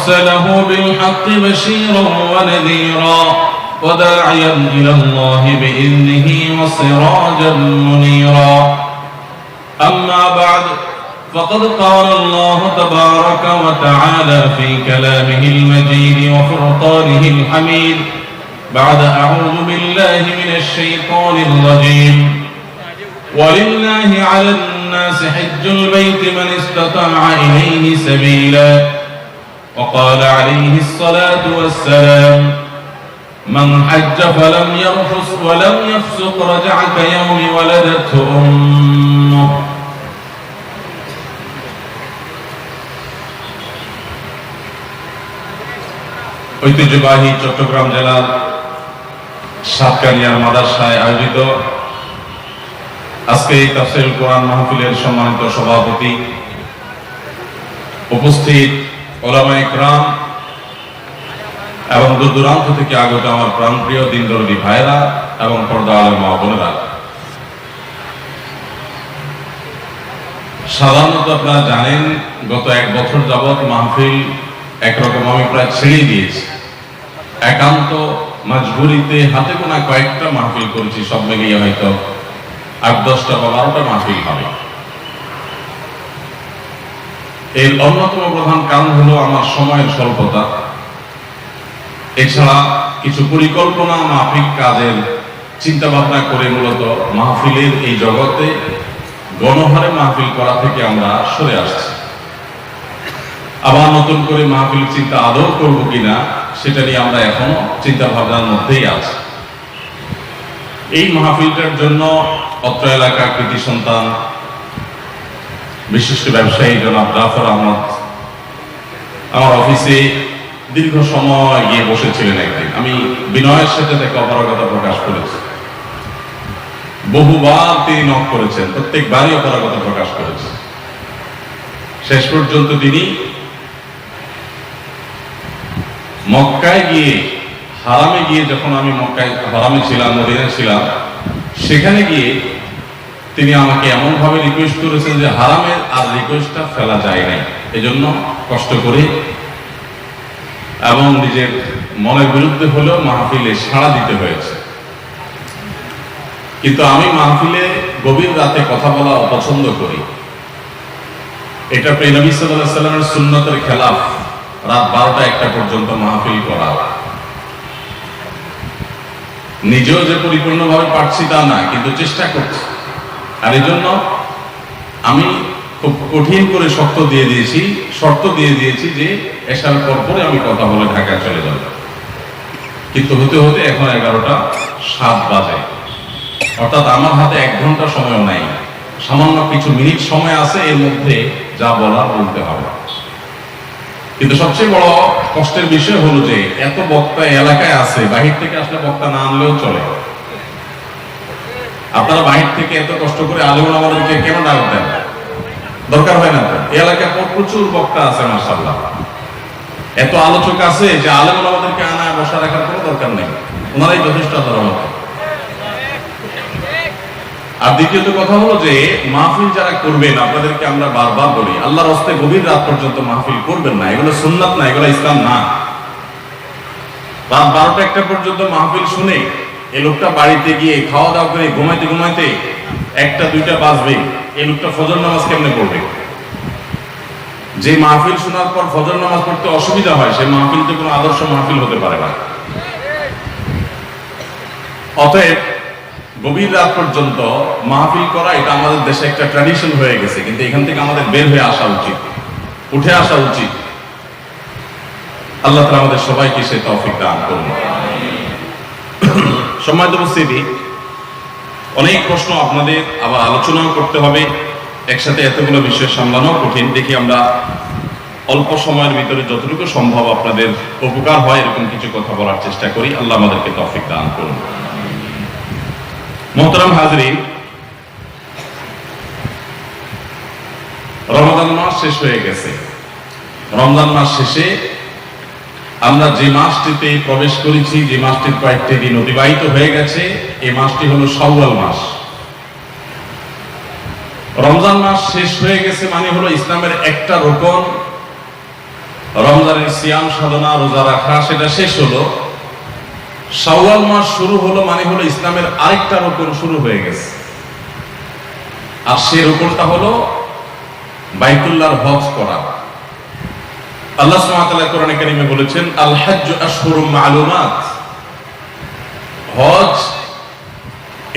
أرسله بالحق بشيرا ونذيرا وداعيا إلى الله بإذنه وسراجا منيرا. أما بعد فقد قال الله تبارك وتعالى في كلامه المجيد وفرقانه الحميد بعد أعوذ بالله من الشيطان الرجيم. ولله على الناس حج البيت من استطاع إليه سبيلا. وقال عليه الصلاة والسلام من حج فلم يرفث ولم يفسق رجع كيوم ولدته أمه ঐতিহ্যবাহী চট্টগ্রাম জেলার সাতকানিয়ার মাদাসায় আয়োজিত আজকে এই তাফসিল কোরআন মাহফিলের সম্মানিত সভাপতি উপস্থিত ক্রাম এবং দূর থেকে আগত আমার প্রাণপ্রিয় দিনদরদি ভাইরা এবং পর্দা মা বোনেরা। সাধারণত আপনারা জানেন, গত এক বছর যাবৎ মাহফিল একরকম আমি প্রায় ছেড়ে দিয়েছি একান্ত মজবুরিতে হাতে গোনা কয়েকটা মাহফিল করেছি, সব মিলিয়ে হয়তো আট, দশটা বা বারোটা মাহফিল হবে। এর অন্যতম প্রধান কারণ হলো আমার সময়ের স্বল্পতা। এছাড়া কিছু পরিকল্পনা মাফিক কাজের চিন্তা ভাবনা করে মূলত মাহফিলের এই জগতে গণহারে মাহফিল করা থেকে আমরা সরে আসছি। আবার নতুন করে মাহফিল চিন্তা আদৌ করব কিনা সেটা নিয়ে আমরা এখনও চিন্তা ভাবনার মধ্যেই আছি। এই মাহফিলটার জন্য অত্র এলাকার কৃতি সন্তান বিশিষ্ট ব্যবসায়ী জনাব জাফর আহমদ। আমার অফিসে দীর্ঘ সময় গিয়ে বসেছিলেন একদিন। আমি বিনয়ের সাথে তাকে অপারগতা প্রকাশ করেছি। বহুবার তিনি নক করেছেন, প্রত্যেকবারই অপারগতা প্রকাশ করেছেন শেষ পর্যন্ত তিনি মক্কায় গিয়ে, হারামে গিয়ে যখন আমি মক্কায়, হারামে ছিলাম, মদিনায় ছিলাম, সেখানে গিয়ে তিনি আমাকে এমন ভাবে রিকোয়েস্ট করেছেন যে হারামের আর রিকোয়েস্টটা ফেলা যায় নাই। এজন্য কষ্ট করে এবং নিজের মনের বিরুদ্ধে হলেও মাহফিলে সাড়া দিতে হয়েছে। কিন্তু আমি মাহফিলে গভীর রাতে কথা বলা অপছন্দ করি। এটা প্রিয় নবী সাল্লাল্লাহু সাল্লামের সুন্নতের খেলাফ। রাত বারোটা একটা পর্যন্ত মাহফিল করা। নিজেও যে পরিপূর্ণভাবে পারছি তা না, কিন্তু চেষ্টা করছি। আর এই জন্য আমি খুব কঠিন করে শর্ত দিয়ে দিয়েছি, শর্ত দিয়ে দিয়েছি যে এসার পর পরে আমি কথা বলে ঢাকায় চলে যাব। কিন্তু হতে হতে এখন এগারোটা সাত বাজে। অর্থাৎ আমার হাতে এক ঘণ্টা সময় নাই। সামান্য কিছু মিনিট সময় আছে এর মধ্যে যা বলার বলতে হবে। কিন্তু সবচেয়ে বড় কষ্টের বিষয় হলো যে এত বক্তা এলাকায় আছে, বাহির থেকে আসলে বক্তা না আনলেও চলে। আপনারা বাহির থেকে এত কষ্ট করে আলিমুল আমাদেরকে কেন ডাক দেন? দরকার হয় না এই এলাকায় প্রচুর বক্তা আছে মার্শাল্লাহ এত আলোচক আছে যে আলিমুল আমাদেরকে আনা, বসা রাখার কোনো দরকার নেই। ওনারাই যথেষ্ট ধর্ম আর দ্বিতীয়ত কথা হলো যে, মাহফিল যারা করবেন, আপনাদেরকে আমরা বারবার বলি, আল্লাহর হস্তে গভীর রাত পর্যন্ত মাহফিল করবেন না। এগুলো সুন্নাত না, এগুলো ইসলাম না। রাত বারোটা একটা পর্যন্ত মাহফিল শুনে এই লোকটা বাড়িতে গিয়ে খাওয়া দাওয়া করে ঘুমাইতে ঘুমাইতে একটা, দুইটা বাজবে। এই লোকটা ফজর নামাজ কেমনে পড়বে? যে মাহফিল শোনার পর ফজর নামাজ পড়তে অসুবিধা হয় সেই মাহফিল তো কোনো আদর্শ মাহফিল হতে পারে না। অতএব গভীর রাত পর্যন্ত মাহফিল করা, এটা আমাদের দেশে একটা ট্র্যাডিশন হয়ে গেছে, কিন্তু এখান থেকে আমাদের বের হয়ে আসা উচিত। উঠে আসা উচিত। আল্লাহ তালা আমাদের সবাইকে সে তৌফিক দান করুন। সম্মানিত উপস্থিতি, অনেক প্রশ্ন আপনাদের আবার আলোচনাও করতে হবে, একসাথে এতগুলো বিষয় সামলানো কঠিন। দেখি আমরা অল্প সময়ের ভিতরে যতটুকু সম্ভব আপনাদের উপকার হয় এরকম কিছু কথা বলার চেষ্টা করি। আল্লাহ আমাদেরকে তৌফিক দান করুন। মোহতারাম হাজরিন রমজান মাস শেষ হয়ে গেছে। রমজান মাস শেষে আমরা যে মাসটিতে প্রবেশ করেছি, যে মাসটির কয়েকটি দিন অতিবাহিত হয়ে গেছে এই মাসটি হলো শাওয়াল মাস। রমজান মাস শেষ হয়ে গেছে মানে হলো ইসলামের একটা রোকন। রমজানের সিয়াম সাধনা, রোজা রাখা, সেটা শেষ হলো। শাওয়াল মাস শুরু হলো মানে হলো ইসলামের আরেকটা রোকন শুরু হয়ে গেছে। আর সে রোকনটা হলো বাইতুল্লাহর হজ করা। আল্লাহ সুবহানাহু ওয়া তাআলা বলেছেন আল হজ্জ আশহুরুম মালুমাত। হজ,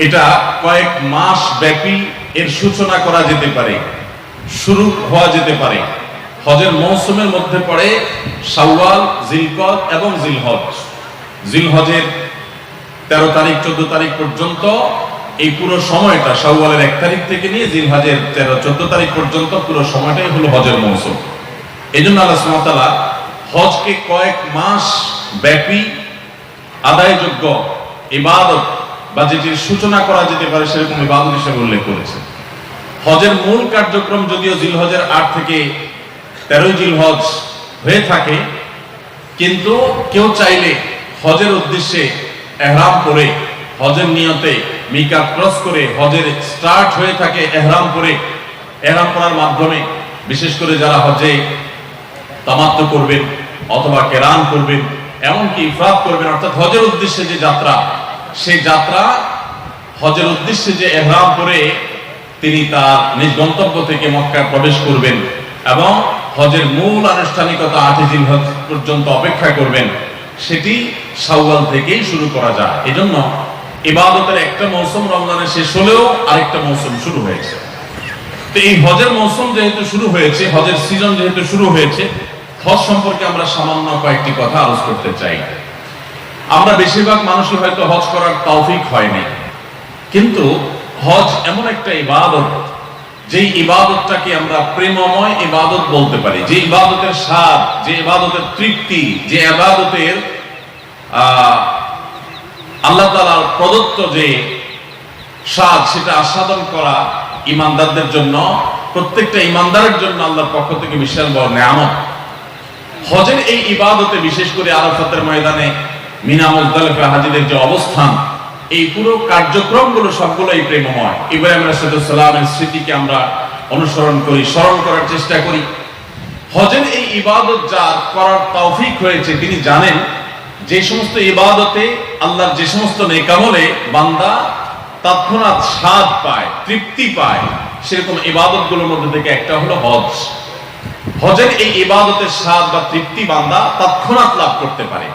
এটা কয়েক মাস ব্যাপী এর সূচনা করা যেতে পারে, শুরু হওয়া যেতে পারে। হজের মৌসুমের মধ্যে পড়ে শাওয়াল, জিলকদ এবং জিলহজ। জিলহজের তেরো তারিখ, চোদ্দ তারিখ পর্যন্ত এই পুরো সময়টা, শাওয়ালের এক তারিখ থেকে নিয়ে জিলহজের তেরো, চোদ্দ তারিখ পর্যন্ত পুরো সময়টাই হলো হজের মৌসুম। এই জন্য আল্লাহ সুবহানাহু হজকে কয়েক মাস ব্যাপী আদায়যোগ্য ইবাদত বা যেটির সূচনা করা যেতে পারে সেরকম ইবাদত হিসেবে উল্লেখ করেছে হজের মূল কার্যক্রম যদিও জিলহজের আট থেকে তেরোই জিলহজ হয়ে থাকে, কিন্তু কেউ চাইলে হজের উদ্দেশ্যে এহরাম করে, হজের নিয়তে মিকাত ক্রস করে হজের স্টার্ট হয়ে থাকে এহরাম করে, এহরাম করার মাধ্যমে, বিশেষ করে যারা হজে তামাত্ম করবেন অথবা কেরান করবেন, এমনকি ইফরাত করবেন, অর্থাৎ হজের উদ্দেশ্যে যে যাত্রা, সেই যাত্রা, হজের উদ্দেশ্যে যে এহরাম করে তিনি তার নিজ গন্তব্য থেকে মক্কায় প্রবেশ করবেন এবং হজের মূল আনুষ্ঠানিকতা আটই দিন হজ পর্যন্ত অপেক্ষা করবেন, সেটি শাওয়াল থেকেই শুরু করা যায়। এজন্য ইবাদতের একটা মৌসুম রমজানের শেষ হলেও আরেকটা মৌসুম শুরু হয়েছে। তো এই হজের মৌসুম যেহেতু শুরু হয়েছে, হজের সিজন যেহেতু শুরু হয়েছে হজ সম্পর্কে আমরা সামান্য কয়েকটি কথা আলোচ করতে চাই। আমরা বেশিরভাগ মানুষই হয়তো হজ করার তৌফিক হয়নি। কিন্তু হজ এমন একটা ইবাদত যে ইবাদতটাকে আমরা প্রেমময় ইবাদত বলতে পারি। যে ইবাদতের স্বাদ, যে ইবাদতের তৃপ্তি, যে ইবাদতের আল্লাহ তালার প্রদত্ত যে স্বাদ, সেটা আস্বাদন করা ইমানদারদের জন্য, প্রত্যেকটা ইমানদারের জন্য আল্লাহর পক্ষ থেকে বিশাল বড় নেয়ামত। হজের এই ইবাদতে, বিশেষ করে আরাফাতের ময়দানে মিনা মুজদালিফা হাজিদের যে অবস্থান, এই পুরো কার্যক্রমগুলো সবগুলোই প্রেমময়। ইব্রাহিম রাশিদুল্লামের স্মৃতিকে আমরা অনুসরণ করি, স্মরণ করার চেষ্টা করি। হজের এই ইবাদত যা করার তৌফিক হয়েছে, তিনি জানেন যে সমস্ত ইবাদতে, আল্লাহর যে সমস্ত নেকামলে বান্দা তৎক্ষণাৎ স্বাদ পায়, তৃপ্তি পায়। সেরকম ইবাদতগুলোর মধ্যে থেকে একটা হলো হজ। হজের এই ইবাদতের স্বাদ বা তৃপ্তি বান্দা তৎক্ষণাৎ লাভ করতে পারে।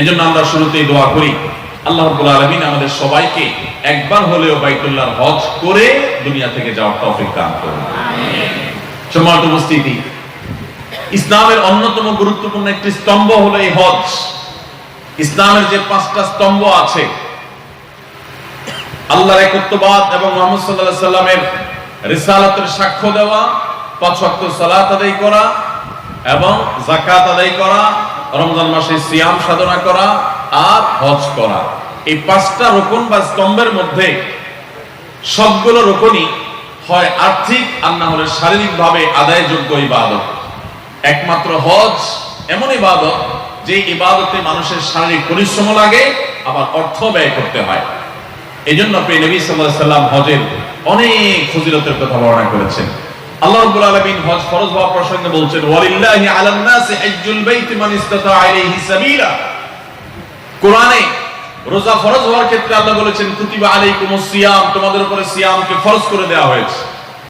এই জন্য আমরা শুরুতেই দোয়া করি আল্লাহ রাব্বুল আলামিন আমাদের সবাইকে একবার হলেও বাইতুল্লাহর হজ করে দুনিয়া থেকে যাওয়ার তৌফিক দান করুন। সম্মানিত উপস্থিতি ইসলামের অন্যতম গুরুত্বপূর্ণ একটি স্তম্ভ হলো এই হজ। ইসলামের যে পাঁচটা স্তম্ভ আছে আল্লাহর একত্ববাদ এবং মোহাম্মদ সাল্লাল্লাহু সাল্লামের রিসালাতের সাক্ষ্য দেওয়া পাঁচ সালাত আদায় করা এবং যাকাত আদায় করা, রমজান মাসে সিয়াম সাধনা করা আর হজ করা। এই পাঁচটা রোকন বা স্তম্ভের মধ্যে সবগুলো রোকনই হয় আর্থিক আর না হলে শারীরিকভাবে আদায়যোগ্য ইবাদত। একমাত্র হজ এমন ইবাদত যে ইবাদতে মানুষের শারীরিক পরিশ্রম লাগে, আবার অর্থ ব্যয় করতে হয়। এই জন্য নবী সাল্লাম হজের অনেক ফজিলতের কথা বর্ণনা করেছেন। আল্লাহ রাব্বুল আলামিন হজ ফরজ হওয়া প্রসঙ্গে বলছেন, ওয়ালিল্লাহি আলান নাসি হজ্জুল বাইত মান ইসতাতা ইলাইহি সাবিলা। কোরআনে রোজা ফরজ হওয়ার ক্ষেত্রে আল্লাহ বলেছেন, কুতিবা আলাইকুমুস সিয়াম, তোমাদের উপরে সিয়ামকে ফরজ করে দেওয়া হয়েছে।